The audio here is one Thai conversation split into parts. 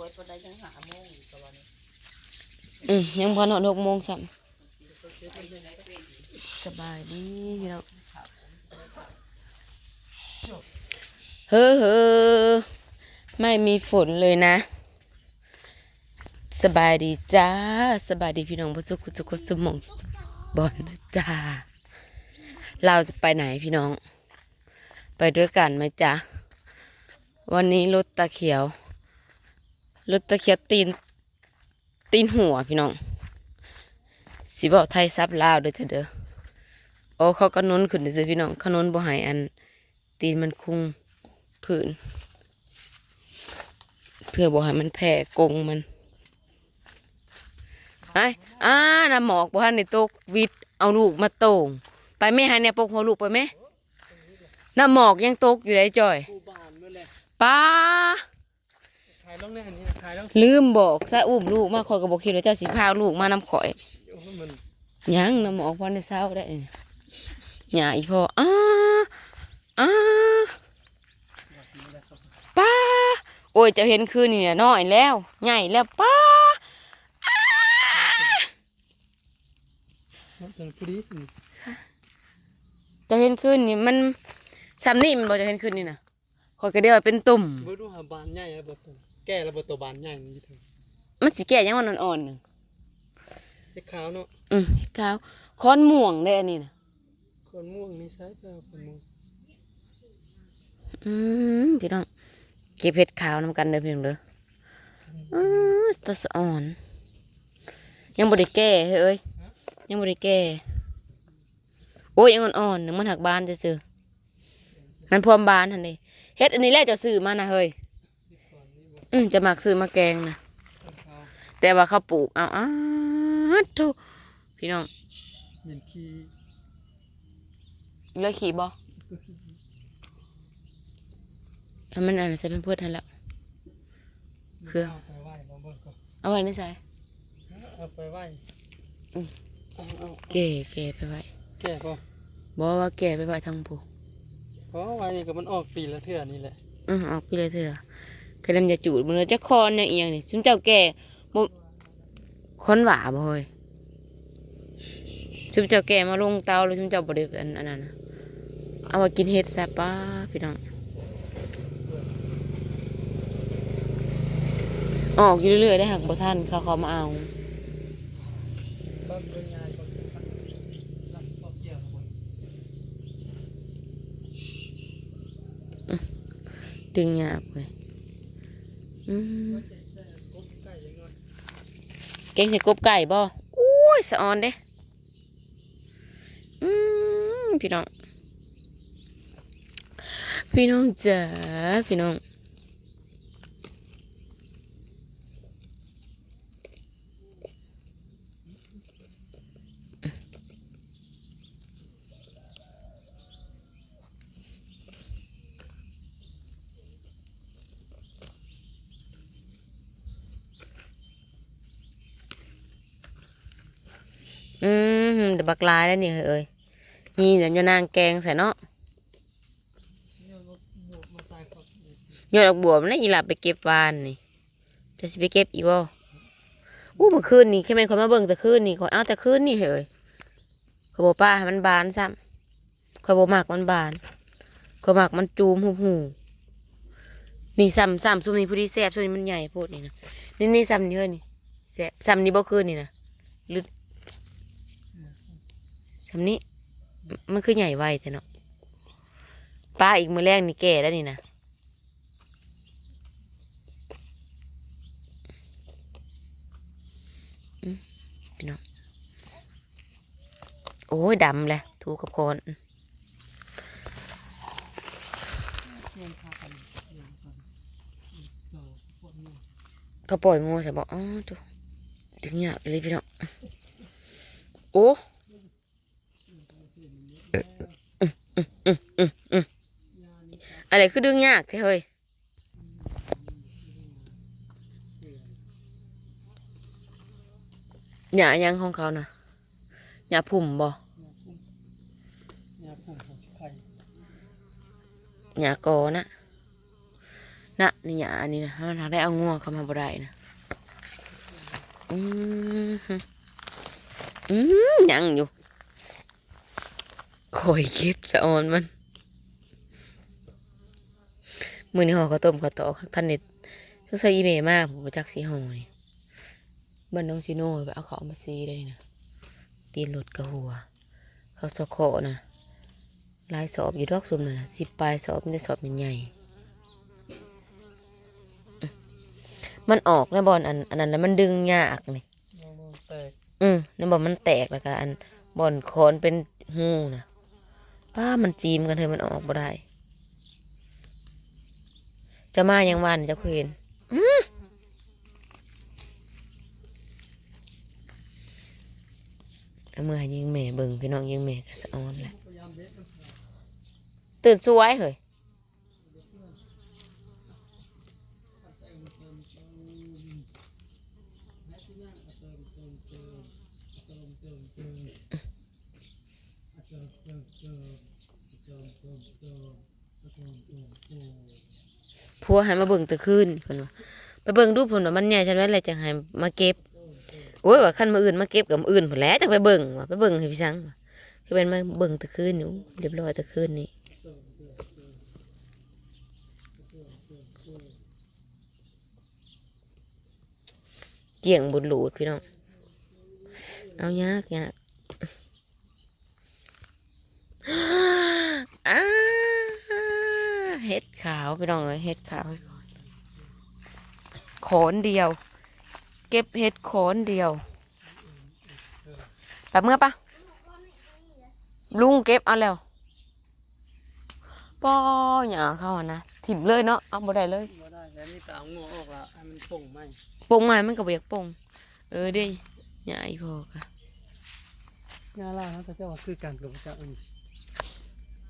วยปานใดยังหาโมงอยู่ตะวันนี้อืมยังพอนอนหกโมงสัมสบายดีพี่น้องเฮ้อเฮ้อไม่มีฝนเลยนะ สบายดีจ้า สบายดีพี่น้องผู้สุขสุขสมองสุขบอลนะจ้า เราจะไปไหนพี่น้อง ไปด้วยกันไหมจ๊ะ วันนี้รถตาเขียว รถตะเขียวตีน ตีนหัวพี่น้องสิบอกไทยซับลาวเด้อจ้ะเด้อโอ้เขาก็นุนขึ้นเด้อจ้ะพี่น้องเขานุนบ่ให้อัน ตีนมันคุงผืนเพื่อบ่ให้มันแผ่กงมันไอ้อ่าน้ำหมอกบ่ทันได้ตกวิทย์เอาลูกมาโต่งไปแม่ให้เนี่ยปกหัวลูกไปแม่น้ำหมอกยังตกอยู่ได้จ่อยป้าายลงเนี่ยอันนี้ถ่ายลงลืมบอกซะอุ้มลูกมาคอยกับบอกคิดว่าเจ้าสิพาลูกมานำข่อยโอ้ยมันยังน้ำหมอกพอในเช้าได้นี่หยาอีพออ้าอ้าป้าโอ้ยเจะเห็นคืนนี่น่ะน้อยแล้วใหญ่แล้วป้ามันเป็นพอดีนี่เจะเห็นคืนนี่มันซ้ำนี่มันบอกจะเห็นคืนนี่นะคอยก็เดียวาเป็นตุ่มเบิ่งดูหาบานใหญ่แล้วบ่ตัว แก่แล้วบ่ตัวบานใหญ่นี่เถอะมันสิแก่ยังมันอ่อนๆหนึ่งไอ้ขาวเนาะอืมขาวค้อนม่วงได้อันนี้นะคนม่วงนี่ใช่เปล่าคนม่วงอืมพี่น้องเก็บเห็ดขาวนำกันเด้อพี่น้องเด้ออือตะสะอ่อน ยังบ่ได้แก่เฮ้ยเอ้ยยังบ่ได้แก่โอ้ยยังอ่อนๆหนึ่งมันหักบานซื่อๆมันพร้อมบานทันเดเฮ็ดอันนี้แหละจะซื้อมานะเฮ้ย อืมจะมักซื้อมาแกงนะคนขาวแต่ว่าเขาปลูกเอาอ้าทุพี่น้องเห็นขี้เลือกขี่บ่ถ้ามันอันนั้นใส่เป็นเพื่อนทันแล้วคือเอาไปไหว้บ่เบิ่งก่อนเอาไว้ในใส่เอาไปไหว้อืมเอาเอาแก่แก่ไปไว้แก่ป่ะบอกว่าแก่ไปไว้ทางผูเพราะไว้นี่ก็มันออกปีละเทื่อนี่แหละอือออกไปเลยเถอะเคยนำยาจูดมันเลยจะคอนอย่างเอียงนี่ซุมเจ้าแก่บ่คนหวาบ่เฮ้ยซุมเจ้าแก่มาลงเตาหรือซุมเจ้าบ่ได้อันอันนั้นเอามากินเห็ดแซ่บป้าพี่น้องออกอยู่เรื่อยๆได้หักบ่ทันเขาเขามาเอาดึงยากเลย เก่งใส่กบไก่บ่อุ้ยสะออนเด้อืมพี่น้อง พี่น้องจ๋าพี่น้อง อืมเดี๋ยวบักลายแล้วนี่เอ้ยนี่เดี๋ยวยนางแกงใส่เนาะยรถบวกมาใส่ครับโยนดอกบวมันนะอีหลับไปเก็บวานนี่จะสิไปเก็บอีกบ่อู้เมื่อคืนนี่แค่เป็นคนมาเบิ่งแต่คืนนี่ขอเอาแต่คืนนี่เฮ้ยขอยบอกป้ามันบานซ้ำขอยบอกมากมันบานขอยมากมันจูมหูหูนี่ซ้ำซ้ำซุมนี่ผู้ที่แซ่บซุมนี้มันใหญ่โพดนี่นะนี่นี่ซ้ำนี่เฮ้ยนี่แซ่บซ้ำนี่บ่คืนนี่นะลึด ซ้ำนี้มันคือใหญ่ไวแต่เนาะป้าอีกมือแรกนี่แก่แล้วนี่นะพี่น้องโอ้ยดำเลยถูกับคน ก็ปล่อยงูใส่บอกอ๋อตัวถึงยากเลยพี่น้องโอ้ อะไรคือดึงยากแท้เฮ้ยหยายังของเขานะหยาพุ่มบ่ยาผงของไข่หยากอนะนะนี่หยาอันนี้นะมันหาได้เอางัวเข้ามาบ่ได้นะอืมอืมยังอยู่ คอยเก็บจะอ่อนมันมือนี้ห่อข้าวต้มข้าวตอกท่านเน็ตสงสัยอีเมลมากผมไปจักสีหอยบ้านน้องชิโน่ไปเอาเขามาซีได้นะตีนหลุดกระหัว เขาสะโคนะลายสอบอยู่ดอกซุมน่ะสิบปลายสอบมันได้สอบใหญ่ๆมันออกนะบอลอันอันนั้นนะมันดึงยากนี่น้องๆแตกอืมนั่นบอกมันแตกแล้วก็อันบอลคอนเป็นหูนะ ป้ามันจีมกันเถอะมันออกบ่ได้ จะมายังวันจะเคยเห็นอเมื่อยิงแม่เบิ่งพี่น้องยิงแม่ก็สะออนแหละตื่นสวยเฮ้ย พัวให้มาเบิ่งตะคืนเพิ่นว่าไปเบิ่งดูเพิ่นว่ามันใหญ่ฉันไว้เลยจังให้มาเก็บโอ้ยว่าคันมาอื่นมาเก็บกับอื่นพุ่นแหล้วจังไปเบิ่งว่าไปเบิ่งให้พี่ชังว่าคือเป็นมาเบิ่งตะคืนอยู่เรียบร้อยตะคืนนี่เกี่ยงบุญหลูดพี่น้องเอายากยาก เห็ดขาวพี่น้องเอ้ยเห็ดขาวให้ก่อนโขนเดียว เก็บเห็ดโขนเดียวแบบเมื่อปะลุงเก็บเอาแล้วป้อหยาเข้าอะนะถิ่มเลยเนาะเอาบ่ได้เลยบ่ได้แล้วนี่ก็เอางอออกละให้มันป่งไหมปงมามันก็บ่อยากปงเออเด้หยาอีพอกะงาล่าเขาจะเจ้าว่าคือกันกับพระเจ้าอื่น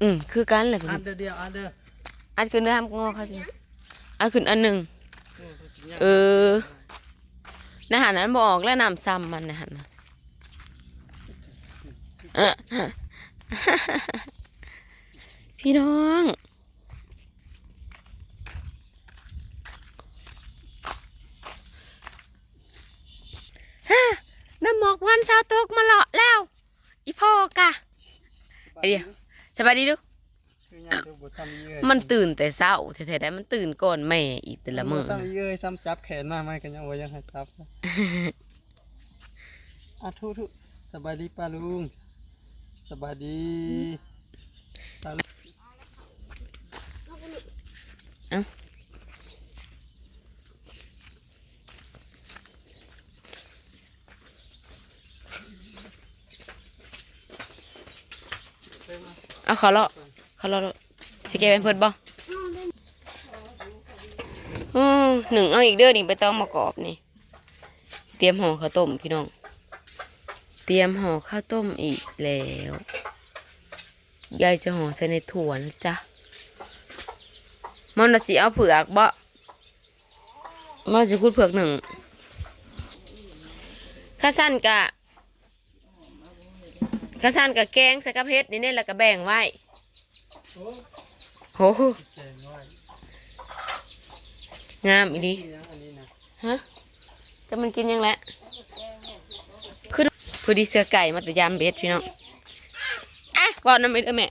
อืมคือกันแหละพี่อันเดียวเดียวอันเดียวอันขึ้นเนื้อทำงอเขาสิอันขึ้นอันหนึ่งโอ้เขากินยากเออนะหันนั้นบออกแล้วนำซ้ำมันนะหันนะอะพี่น้องฮะน้ำหมอกวันชาวตกมาเลาะแล้ว อีพ่อกะไอ้เดียว สบายดีดูคือยากดูบ่ซ้ำเยอะมันตื่นแต่เช้าแท้ๆได้มันตื่นก่อนแม่อีกแต่ละมื้อบ่ซ้ำเยอะซ้ำจับแขนมาไหมกันยังว่ายังให้จับนะอะทุทุสบายดีป้าลุง สบายดีป้าลุงเอาเขา เลาะขาเลาะสิเก็บเป็นเพิ่นบ่อือหนึ่งเอาอีกเด้อนี่ไปต้องมากรอบนี่ เตรียมห่อข้าวต้มพี่น้อง เตรียมห่อข้าวต้มอีกแล้วยายจะห่อใส่ในถั่วนะจ๊ะมันน่ะสิเอาเผือกบ่มันจะคูดเผือกหนึ่งข้าสั้นกะ ข้าสั้นกะแกงใส่กระเพชรนี่เนี่ยแล้วก็แบ่งไว้โอ้โหแกงไว้งามอีดีนี่ยังอันนี้นะฮะจะมันกินยังแหละคือพอดีเสือไก่มาแต่ยามเบ็ดพี่น้องอะบอกน้ำเบ็ดเออแม่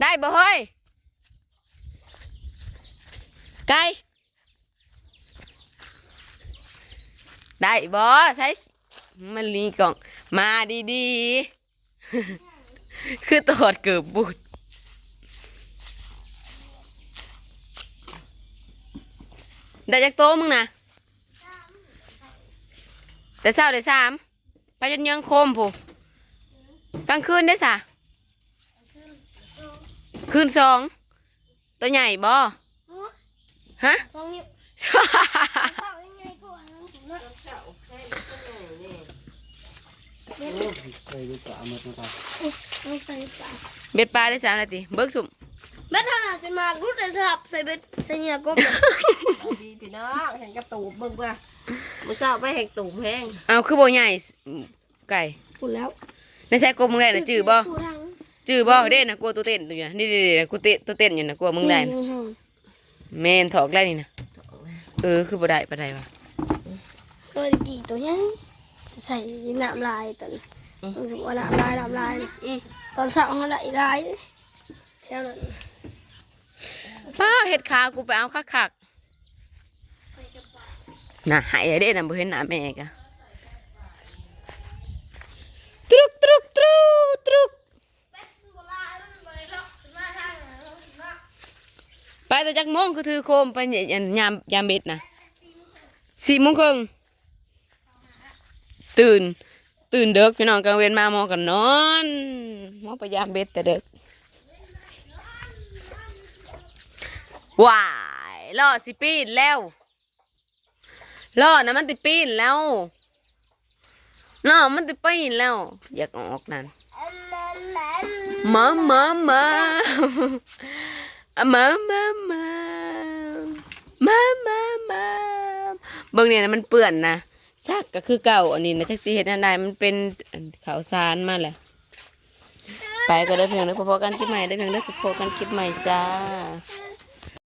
ได้บ่เฮ้ยไก่ได้บ่ใช้มันลีกล่อง มาดีๆ คือตอดเกือบบุดได้จากโตะมึงนะแต่เช้าได้สามไปจนยังโคมผู้กลางคืนได้สะคืนสองตัวใหญ่บ่ฮะตรงนี้ ใเข้ายังไงก็อันนั้นผมนะโอ้ใส่ดีกว่ามาตัวตาไม่ใส่ปากเบ็ดปลาได้สามนาทีเบิกสุ่มเบ็ดเท่านั้นจะมารุดเลยสลับใส่เบ็ดใส่เหยื่อกบดีพี่น้องเห็นกระตูบเบิ่งว่ามื้อเช้าไปเห็นตูบแห้งเอาคือบ่ใหญ่ไก่พูดแล้วในแท้กลมมึงได้นะจื้อบ่พูดทางจื้อบ่เด้นะกลัวตัวเต้นตัวอยู่นะนี่ๆๆกูเต้นตัวเต้นอยู่นะกลัวมึงได้นะอืมอแม่นถอกได้นี่นะเออคือบ่ได้ปานใดวะก็กี่ตัวนี้ ใส่น้ำลายตอนว่าน้ำลายน้ำลายนะอืมตอนสั่งเขาได้ลายแถวนั้นป้าเฮ็ดขากูไปเอาคักๆน่ะหายเด้น่ะบ่เห็นหน้าแม่กะตรุกตรุกตรุกตรุกไปแต่จักโมงคือถือโคมไปเนี่ยยามยามเบ็ดนะสี่โมงครึ่ง ตื่น ตื่นเด็กพี่น้องกลางเวนมาหมอกันนอนหมอไปยามเบ็ดแต่เด็กว้ายล่อสิปีนแล้วล่อนะมันติปีนแล้วล่อมันติปีนแล้ว อยากออกนั่นมามามามามามามามามาเบิ่งเนี่ยนะมันเปื่อนนะ ซักก็คือเก่าอันนี้นะจักซี่เห็ดอันใดมันเป็นขาวสารมาแหละไปก็ได้เพียงเด้อพอๆกันคลิปใหม่ได้เพียงเด้อพอๆกันคลิปใหม่จ้า